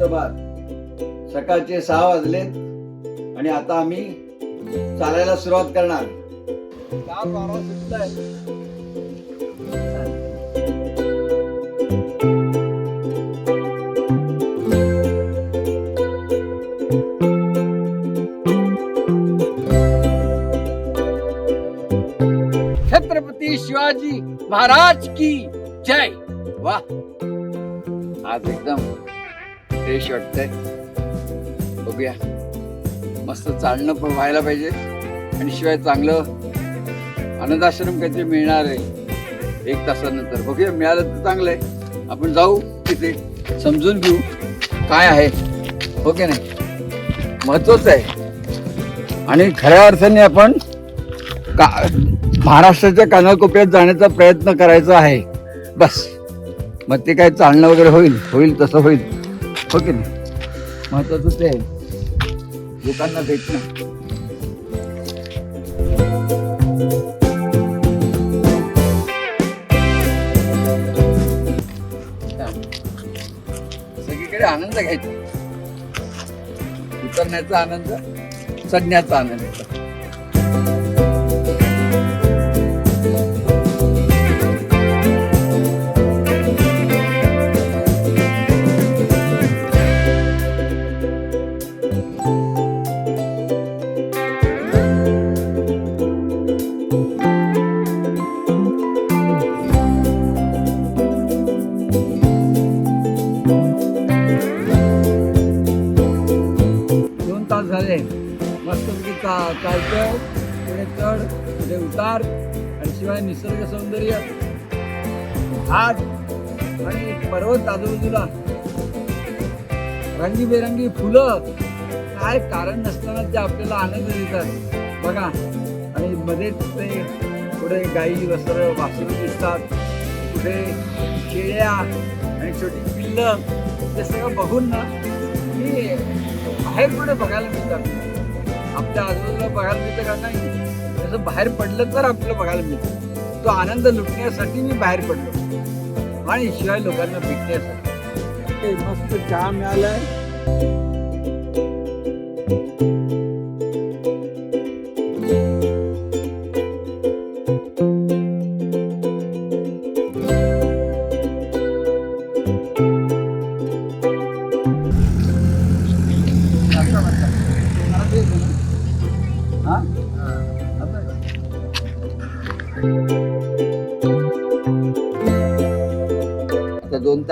मुहूर्तबाद सकाळचे सहा वाजलेत आणि आता आम्ही चालायला सुरुवात करणार. छत्रपती शिवाजी महाराज की जय. वा आज एकदम फ्रेश वाटतंय. बघूया. मस्त चालणं पण व्हायला पाहिजे. आणि शिवाय चांगलं अनाथाश्रम काहीतरी मिळणार आहे. एक तासानंतर. बघूया मिळालं तर चांगलं आहे आपण जाऊ तिथे समजून घेऊ काय आहे. हो की नाही? महत्वाचं आहे. आणि खऱ्या अर्थाने आपण का महाराष्ट्राच्या कानाकोपऱ्यात जाण्याचा प्रयत्न करायचा आहे. बस. मग ते काय चालणं वगैरे होईल होईल तसं होईल. हो की नाही? महत्वाचं ते आहे. लोकांना भेटणं सगळीकडे आनंद घ्यायचा. उतरण्याचा आनंद चढण्याचा आनंद. पुढे आणि शिवाय निसर्ग सौंदर्य घाट आणि पर्वत आजूबाजूला. रंगीबेरंगी फुलं काय कारण नसताना ते आपल्याला आनंद देतात. बघा आणि मध्येच ते पुढे गाई वस्त्र वासरू दिसतात. कुठे शेळ्या आणि छोटी पिल्लं ते सगळं बघून ना मी बाहेर कुठे बघायला मिळतात. आपल्या आजूबाजूला बघायला मिळतं का नाही? त्याचं बाहेर पडलं तर आपल्याला बघायला मिळतं. तो आनंद लुटण्यासाठी मी बाहेर पडलो. आणि शिवाय लोकांना भेटण्यासाठी. ते मस्त चहा मिळालाय.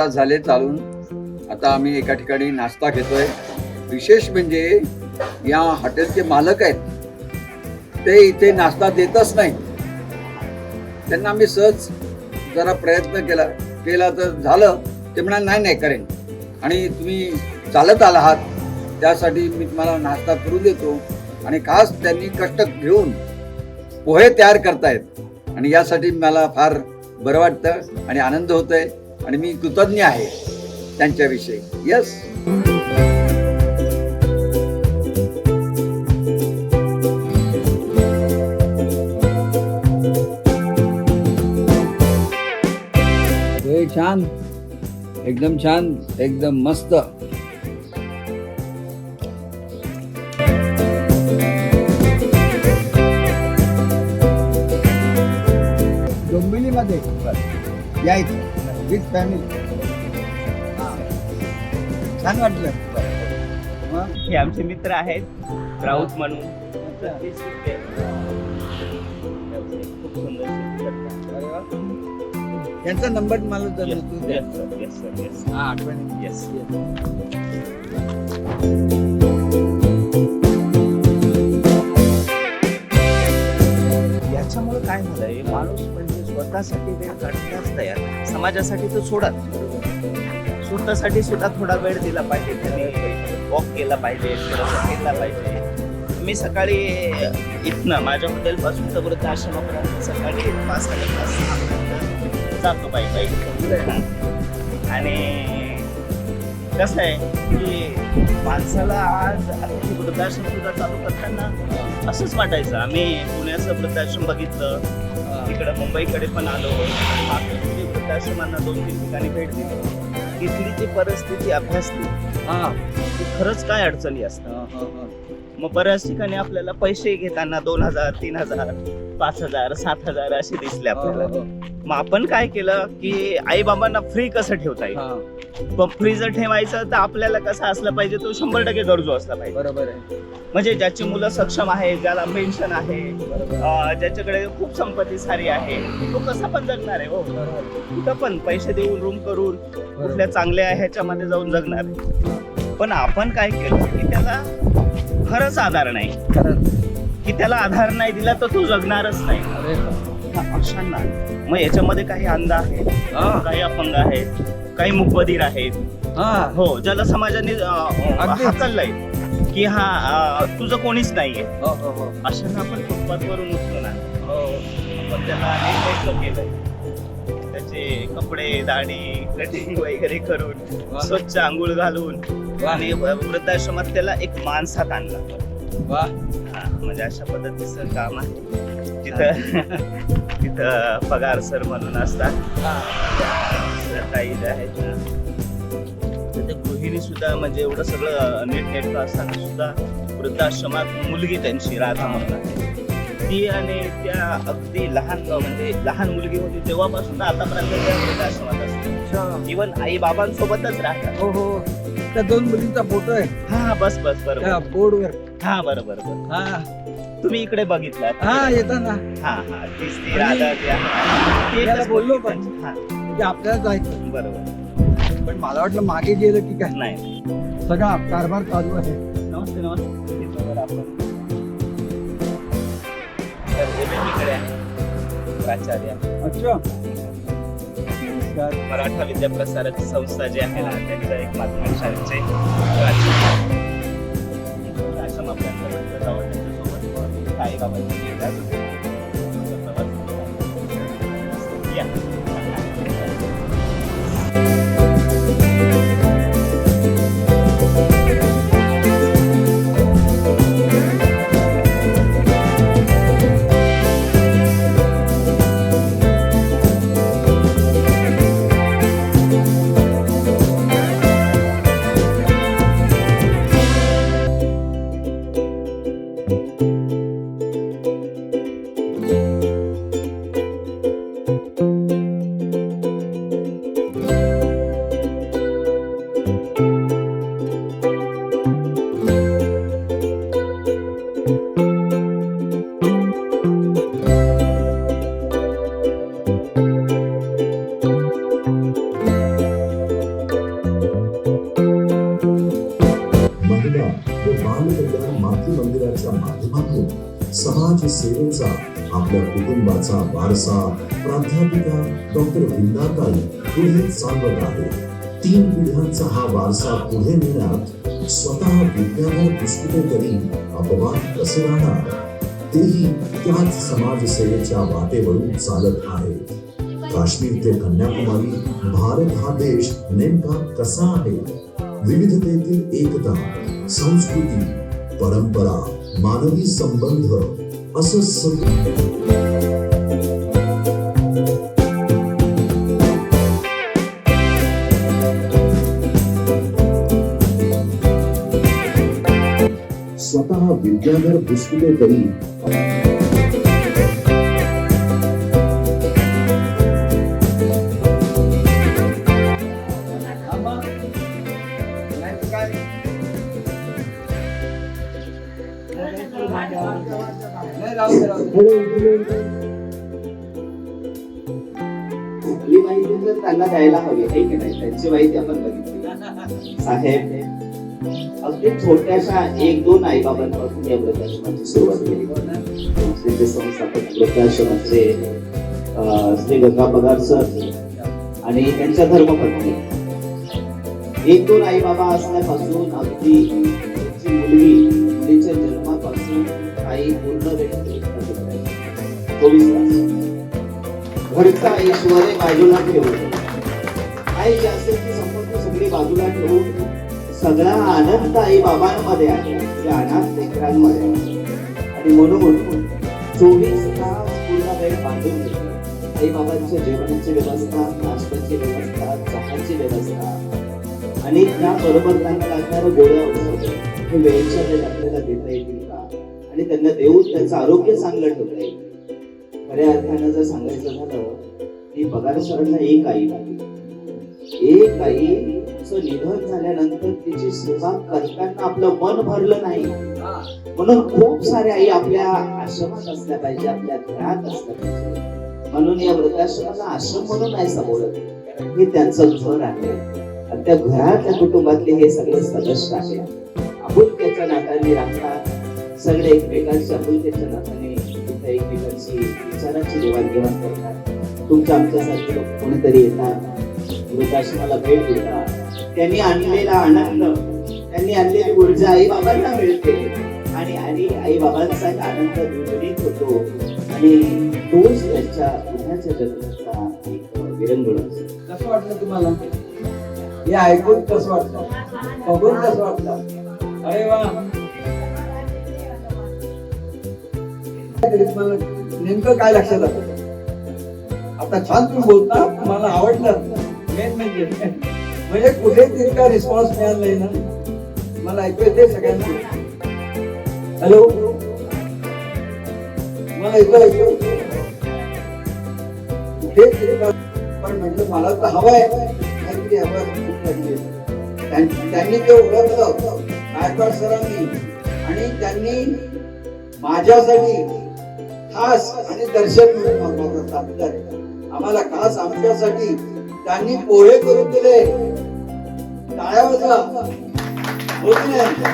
तास झाले चालून. आता आम्ही एका ठिकाणी नाश्ता घेतोय. विशेष म्हणजे या हॉटेलचे मालक आहेत. ते इथे नाश्ता देतच नाही त्यांना आम्ही सहज जरा प्रयत्न केला केला तर झालं. ते म्हणा नाही नाही करेन. आणि तुम्ही चालत आला आहात त्यासाठी मी तुम्हाला नाश्ता करू देतो. आणि खास त्यांनी कष्ट घेऊन पोहे तयार करतायत. आणि यासाठी मला फार बरं वाटतं आणि आनंद होत आहे आणि मी कृतज्ञ आहे त्यांच्याविषयी. यस छान एकदम छान एकदम मस्त. डोंबिवलीमध्ये. यायचं विथ फॅमिली छान वाटलं मग हे आमचे मित्र आहेत राऊत म्हणून तर ते शिकले. खूप सुंदर शेती करतात. अरे वा. त्यांचा नंबर मला जर Yes, तू द्या. yes, sir, yes, sir, yes. हा आठवण Yes. याच्यामुळे काय झालंय माणूस म्हणजे स्वतःसाठी वेळ काढण्यास तयार समाजासाठी तो सोडा. स्वतःसाठी सुद्धा थोडा वेळ दिला पाहिजे. त्यांनी वॉक केला पाहिजे थोडंसं केला पाहिजे. मी सकाळी इथनं माझ्या हॉटेलपासून तर वृद्धाश्रमापर्यंत सकाळी पाच साडेपाच सहापर्यंत जातो बाई पायी आणि कसं आहे की माणसाला आज आता वृद्धाश्रम सुद्धा चालू करताना असंच वाटायचं. आम्ही पुण्याचं वृद्धाश्रम बघितलं. इकडं मुंबईकडे पण आलो. मागच्या वृद्धाश्रमांना दोन तीन ठिकाणी भेट दिली. इथली जी परिस्थिती अभ्यासली हा. की खरंच काय अडचणी असतात? हा. मग बऱ्याच ठिकाणी आपल्याला पैसे घेताना दोन हजार तीन हजार पाच हजार सात हजार असे दिसले आपल्याला. मग आपण काय केलं की आई बाबांना फ्री कसं ठेवता येईल? हा, पण फ्री जर ठेवायचं तर आपल्याला कसं असलं पाहिजे तो शंभर टक्के गरजू असला पाहिजे. बरोबर आहे. म्हणजे ज्याची मुलं सक्षम आहे ज्याला पेन्शन आहे अं, ज्याच्याकडे खूप संपत्ती सारी आहे तो कसा पण जगणार आहे हो. बरोबर कुठं पण पैसे देऊन रूम करून कुठल्या चांगल्या ह्याच्यामध्ये जाऊन जगणार आहे. पण आपण काय केलं की त्याला खरंच आधार नाही. खरंच. की त्याला आधार नाही दिला तर तो जगणारच नाही. अरे हा, अशांना. मग याच्यामध्ये काही अंध आहेत हा. काही अपंग आहेत काही मुकबधीर आहेत. हा. हो ज्याला समाजाने अं, अगदीच. हाकललंय की हा अं, तुझं कोणीच नाहीये. हो हो हो. अशांना आपण फुटपाथवरून उचलून आणलं. पण त्याला नीटनेटकं केलंय. त्याचे कपडे दाढी कटिंग वगैरे करून वा. स्वच्छ आंघोळ घालून वा. आणि वृद्धाश्रमात त्याला एक माणसात आणला. वा. हा, म्हणजे अशा पद्धतीचं काम आहे. तिथं तिथं पगार सर म्हणून असतात. हा. आहेत ना तर ते गृहिणी सुद्धा म्हणजे एवढं सगळं नीटनेटकं असताना सुद्धा वृद्धाश्रमात मुलगी त्यांची राधा म्हणून आहे. ती आणि त्या अगदी लहान म्हणजे लहान मुलगी होती तेव्हापासून आतापर्यंत त्या वृद्धाश्रमात असते. इवन आई बाबांसोबतच राहतात. हो हो. त्या दोन मुलींचा फोटो आहे. हा बस बस त्या बरोबर बोर्डवर हा बरोबर हा. तुम्ही इकडे बघितलात हा येताना हा हा. तीच ती राधा आहे बोललो पण. हा. म्हणजे आपल्याला जायचं. बरोबर. पण मला वाटलं मागे गेलं की काय? नाही. सगळा कारभार चालू आहे. नमस्ते नमस्ते. आपण. तर आहे. प्राचार्य. अच्छा. नमस्कार मराठा विद्याप्रसारक संस्था जी आहे ना त्यांचं एक माध्यमिक शाळेचे प्राचार्य आश्रम आपल्यापर्यंत जावं त्यांच्यासोबत. काही बाबांची येतात या कुटुंबाचा वारसा, प्राध्यापिका डॉक्टर पुढे आहे. तीन पिढ्यांचा हा वारसा पुढे नेण्यात स्वतः विद्याधर पुष्पितेकरी अपवाद कसे राहणार? तेही त्याच समाजसेवेच्या वाटेवरून चालत काश्मीर ते कन्याकुमारी, भारत हा देश नेमका कसा आहे? विविधतेतील एकता, संस्कृती, परंपरा, मानवी संबंध असं सगळं स्वतः विद्याधर पुष्पिते तरी द्यायला हवी आहे की? नाही त्यांची माहिती आपण बघितली साहेब अगदी छोट्याशा एक दोन आई बाबांपासून या वृद्धाश्रमाची सुरुवात केली. संस्थेचे संस्थापक वृद्धाश्रमाचे श्री गंगा पगार सर आणि त्यांच्या धर्मपत्नी. एक दोन आई बाबा असल्यापासून अगदी मुलगी मुलीच्या जन्मापासून आई पूर्ण वेळ चोवीस तास घरचा ईश्वरे बाजूला ठेवून असेल असेलची संपत्ती सगळी बाजूला ठेवून सगळा आनंद आई बाबांमध्ये आहे. त्या अनाथ लेकरांमध्ये आणि म्हणून चोवीस तास पूर्ण वेळ बांधून आई बाबांच्या जेवणाची व्यवस्था नाश्त्याची व्यवस्था चहाची व्यवस्था. आणि त्याबरोबर त्यांना लागणारं गोळ्या औषधं हे वेळेच्या वेळ आपल्याला देता येतील का? आणि त्यांना देऊन त्यांचं आरोग्य चांगलं ठेवता येईल. खऱ्या अर्थानं जर सांगायचं झालं की पगार सरांना एक आई लागली एक आईचं निधन झाल्यानंतर तिची सेवा करताना आपलं मन भरलं नाही म्हणून खूप साऱ्या आई आपल्या आश्रमात असल्या पाहिजे आपल्या घरात असल्या पाहिजे. म्हणून या वृद्धाश्रमाला आश्रम म्हणून नाही समोरत हे त्यांचं घर आहे. आणि त्या घरातल्या कुटुंबातले हे सगळे सदस्य आहेत. आपुलक्याच्या नात्याने राहतात. सगळे एकमेकांच्या आपुलक्याच्या नात्याने इथे एकमेकांची विचारांची देवाणघेवाण करतात. तुमच्या आमच्यासारखे लोक कोणीतरी येतात. वृद्धाश्रमाला भेट देतात त्यांनी आणलेला आनंद त्यांनी आणलेली ऊर्जा आई बाबांना मिळते. आणि आणि आई बाबांचा आनंद द्विगुणित होतो. आणि तोच त्यांच्या पुण्याच्या जगण्याचा एक विरंगुळ असतो. कसं वाटलं तुम्हाला? हे ऐकून कसं वाटलं? बघून कसं वाटलं? अरे वा. नेमकं काय लक्षात आलं? आता छान तुम्ही बोलता मला आवडलं. म्हणजे म्हणजे कुठे तितका रिस्पॉन्स मिळाला नाही ना मला ऐकू येते सगळ्यांना हॅलो मला ऐकू ऐकू कुठे पण म्हटलं मला तर हवं काहीतरी हवं त्यां- त्यांनी ते ओळखलं गायकवाड सरांनी आणि त्यांनी माझ्यासाठी खास आणि दर्शन म्हणून आम्हाला खास आमच्यासाठी त्यांनी पोहे करून दिले. टाळ्या वाजवा. होत नाही.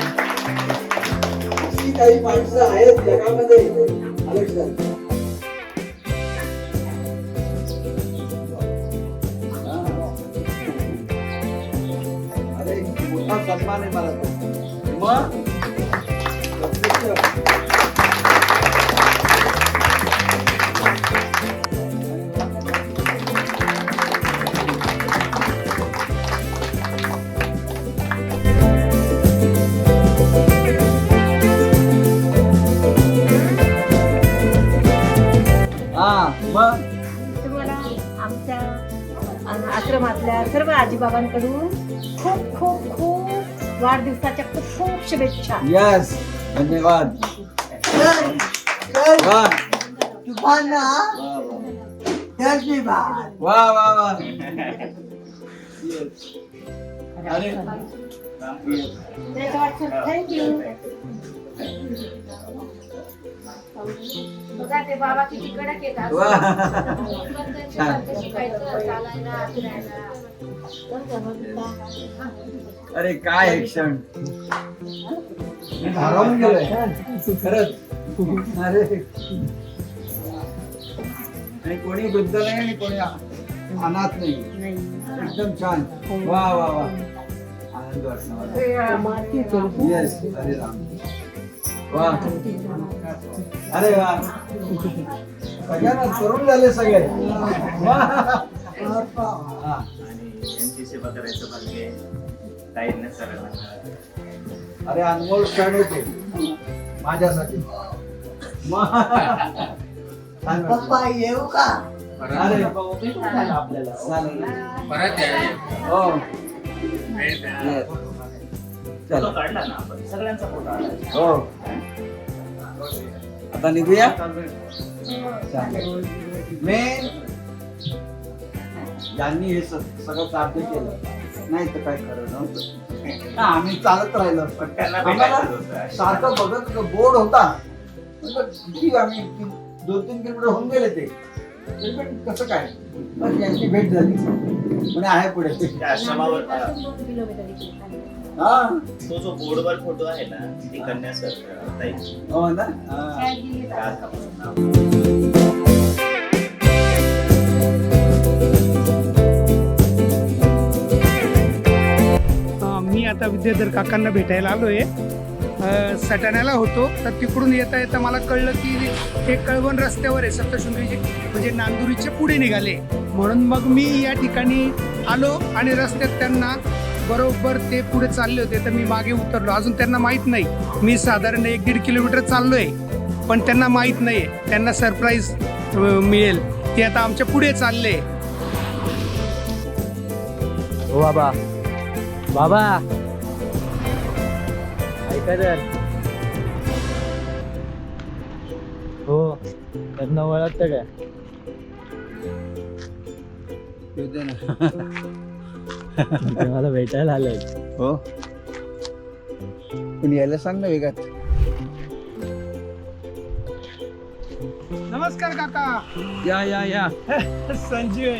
अशी काही माणसं आहेत जगामध्ये. आलं अरे मोठा सन्मान आहे मला मग? सर्व आजीबाबांकडून खूप खूप खूप वाढदिवसाच्या खूप खूप शुभेच्छा. यस धन्यवाद. वा वा वा वा अरे. थँक्यू बघा ते बाबा किती कडक येतात वा. छान शिकायचं चालायला फिरायला. अरे काय हे क्षण. गेलोय. खरंच. अरे. आणि कोणी वृद्ध नाही आणि कोणी अनाथ नाही. एकदम छान. वा वा वा. आनंद मला. येस अरे राम. वा. अरे वा. सगळ्यांना तरुण झाले सगळे. हा. सेवा करायचं भाग्य ताईंना सरांना अरे अनमोल क्षण होते. माझ्यासाठी. वाटलं. येऊ का? अरे आपल्याला. चालेल. हो. Yes. फोटो चला. काढला ना आपण सगळ्यांचा फोटो आला. हो. आता निघूया? मेन यांनी हे स- सगळं साध्य केलं. नाही तर काय खरं नव्हतं. हा, आम्ही चालत राहिलो. पण त्यांना आम्हाला भेटायचं होतं. सारखं बघत बोर्ड होता. म्हटलं, किती आम्ही दोन तीन किलोमीटर होऊन गेले ते. तरी पण कसं काय? पण यांची भेट झाली. म्हणे आहे पुढे आश्रमावर किलोमीटर इकडे. खाली. हा तो जो बोर्डवर फोटो आहे ना ती कन्या सर ताईची हो ना हा. राधा म्हणून नाव. अ, मी आता विद्याधर काकांना भेटायला आलोय अ, सटाण्याला होतो तर तिकडून येता येता मला कळलं की हे कळवण रस्त्यावर आहे सप्तशृंगीचे म्हणजे नांदुरीचे पुढे निघाले म्हणून मग मी या ठिकाणी आलो आणि रस्त्यात त्यांना बरोबर ते पुढे चालले होते तर मी मागे उतरलो. अजून त्यांना माहीत नाही. मी साधारण एक दीड किलोमीटर चाललोय पण त्यांना माहीत नाही आहे त्यांना सरप्राईज मिळेल. ते आता आमच्या पुढे चालले. हो बाबा. बाबा. ऐका तर हो त्यांना ओळखतं काय ते मला भेटायला आलंय हो? पण यायला सांग ना वेगात. नमस्कार काका. या या या. संजीव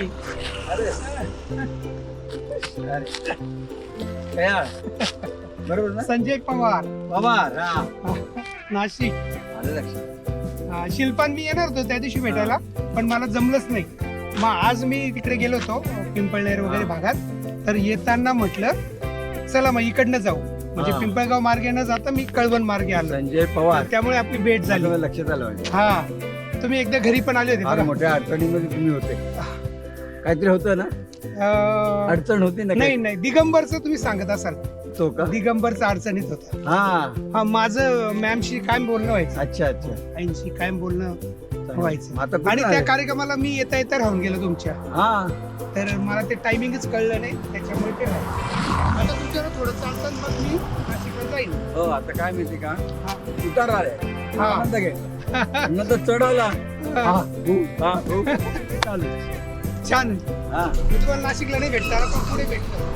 बरोबर ना? संजय पवार. बाबा रा नाशिक. आलं लक्षात. हा, शिल्पान मी येणार होतो त्या दिवशी भेटायला पण मला जमलंच नाही. मग आज मी तिकडे गेलो होतो पिंपळनेर वगैरे भागात. तर येताना म्हटलं चला मग इकडनं जाऊ. म्हणजे हा. पिंपळगाव मार्गे न जाता मी कळवण मार्गे आलो. संजय पवार. त्यामुळे आपली भेट झाली. झालं लक्षात आलं म्हणजे. हा. तुम्ही एकदा घरी पण आले होते फार बघा. मोठ्या अडचणीमध्ये तुम्ही होते. काहीतरी होतं ना? अं, अडचण होती ना नाही काही? नाही. दिगंबरचं तुम्ही सांगत असाल. तो का? दिगंबरचं अडचणीत होता. हा. हा माझं मॅमशी कायम बोलणं व्हायचं. अच्छा अच्छा. आईंशी कायम बोलणं. व्हायचं आता कुठं आणि त्या आहे? कार्यक्रमाला मी येता येता राहून गेलो तुमच्या. हा. तर मला ते टायमिंगच कळलं नाही त्याच्यामुळे ते राहिलं. आता तुमच्यावर थोडं चालतं मग मी नाशिकला जाईन. हो आता काय माहिती का. उतार हा. आनंद घे. नंतर चढवला हा, हु, हा, हु. चालू छान. हा. मी तुम्हाला नाशिकला नाही भेटणार पण पुढे भेटतो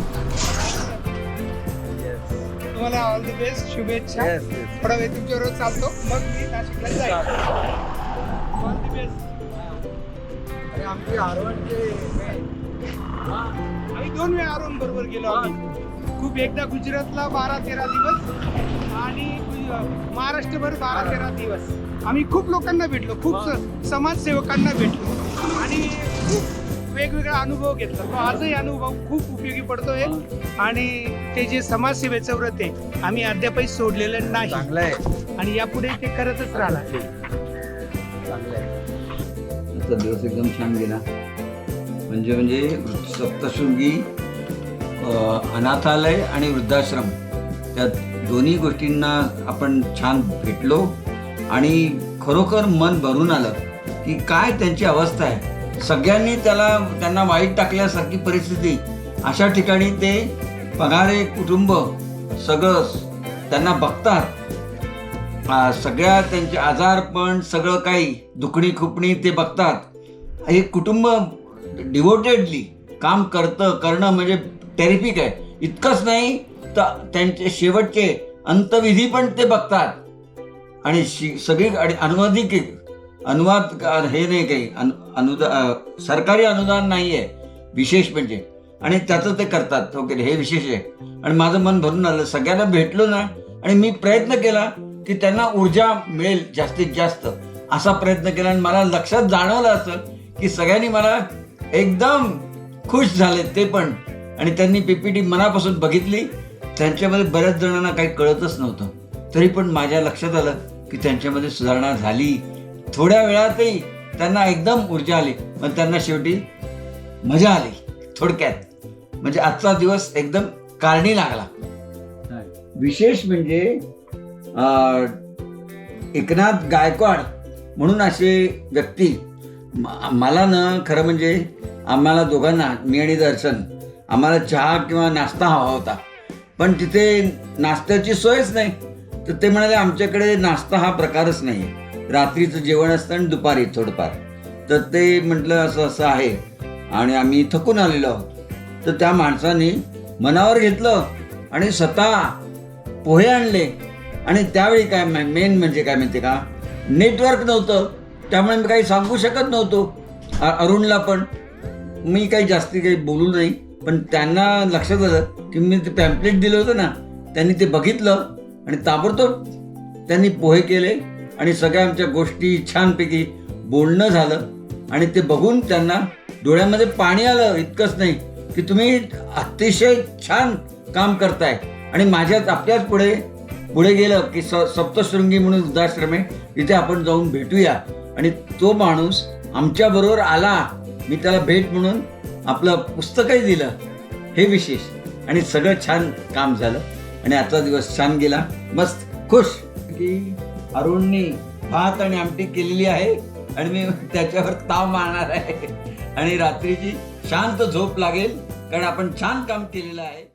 तुम्हाला ऑल द बेस्ट शुभेच्छा. Yes, yes. थोडा वेळ तुमच्याबरोबर चालतो. मग मी नाशिकला जाईन. आमची आम्ही दोन वेळा अरुण बरोबर गेलो आम्ही. खूप एकदा गुजरातला बारा तेरा दिवस आणि महाराष्ट्रभर बारा तेरा दिवस. आम्ही खूप लोकांना भेटलो खूप समाजसेवकांना भेटलो. आणि खूप वेगवेगळा अनुभव घेतला. तो आजही अनुभव खूप उपयोगी पडतोय आणि ते जे समाजसेवेचं व्रत आहे आम्ही अद्यापही सोडलेलं नाही. आणि यापुढे ते करतच राहणार. आजचा दिवस एकदम छान गेला. म्हणजे म्हणजे सप्तशृंगी अनाथालय आणि वृद्धाश्रम. त्या दोन्ही गोष्टींना आपण छान भेटलो आणि खरोखर मन भरून आलं की काय त्यांची अवस्था आहे. सगळ्यांनी त्याला त्यांना वाईट टाकल्यासारखी परिस्थिती. अशा ठिकाणी ते पगारे कुटुंब सगळं त्यांना बघतात. सगळ्या त्यांचे आजारपण सगळं काही दुखणी खुपणी ते बघतात. हे कुटुंब डिवोटेडली काम करतं करणं म्हणजे टेरिफिक आहे. इतकंच नाही तर त्यांचे शेवटचे अंतविधी पण ते बघतात. आणि शि सगळी आणि अनुवादिक अनुवाद हे नाही काही अनु अनुदा सरकारी अनुदान नाही आहे विशेष म्हणजे. आणि त्याचं ते करतात ओके हे विशेष आहे. आणि माझं मन भरून आलं सगळ्यांना भेटलो ना आणि मी प्रयत्न केला की त्यांना ऊर्जा मिळेल जास्तीत जास्त असा प्रयत्न केला आणि मला लक्षात जाणवलं असं की सगळ्यांनी मला एकदम खुश झाले ते पण. आणि त्यांनी पीपीटी मनापासून बघितली. त्यांच्यामध्ये बऱ्याच जणांना काही कळतच नव्हतं. तरी पण माझ्या लक्षात आलं की त्यांच्यामध्ये सुधारणा झाली. थोड्या वेळातही त्यांना एकदम ऊर्जा आली. मग त्यांना शेवटी मजा आली. थोडक्यात. म्हणजे आजचा दिवस एकदम कारणी लागला. विशेष म्हणजे एकनाथ गायकवाड म्हणून असे व्यक्ती. मला ना खरं म्हणजे आम्हाला दोघांना मी आणि दर्शन आम्हाला चहा किंवा नाश्ता हवा होता. पण तिथे नाश्त्याची सोयच नाही. तर ते म्हणाले आमच्याकडे नाश्ता हा प्रकारच नाही रात्रीचं जेवण असतं आणि दुपारी थोडंफार. तर ते म्हटलं असं असं आहे. आणि आम्ही थकून आलेलो आहोत. तर त्या माणसाने मनावर घेतलं आणि स्वतः पोहे आणले. आणि त्यावेळी काय मेन म्हणजे काय माहिती का? नेटवर्क नव्हतं. त्यामुळे मी काही सांगू शकत नव्हतो. अरुणला पण. मी काही जास्ती काही बोलू नाही. पण त्यांना लक्षात आलं की मी ते पॅम्पलेट दिलं होतं ना त्यांनी ते बघितलं आणि ताबडतोब त्यांनी पोहे केले आणि सगळ्या आमच्या गोष्टी छानपैकी बोलणं झालं आणि ते बघून त्यांना डोळ्यामध्ये पाणी आलं. इतकंच नाही की तुम्ही अतिशय छान काम करताय. आणि माझ्यात आपल्याच पुढे पुढे गेलं की स सप्तशृंगी म्हणून वृद्धाश्रम आहे. तिथे आपण जाऊन भेटूया. आणि तो माणूस आमच्याबरोबर आला. मी त्याला भेट म्हणून आपलं पुस्तकही दिलं. हे विशेष. आणि सगळं छान काम झालं. आणि आजचा दिवस छान गेला. मस्त. खुश. की अरुणनी भात आणि आमटी केलेली आहे. आणि मी त्याच्यावर ताव मारणार आहे. आणि रात्रीची शांत झोप लागेल. कारण आपण छान काम केलेलं आहे.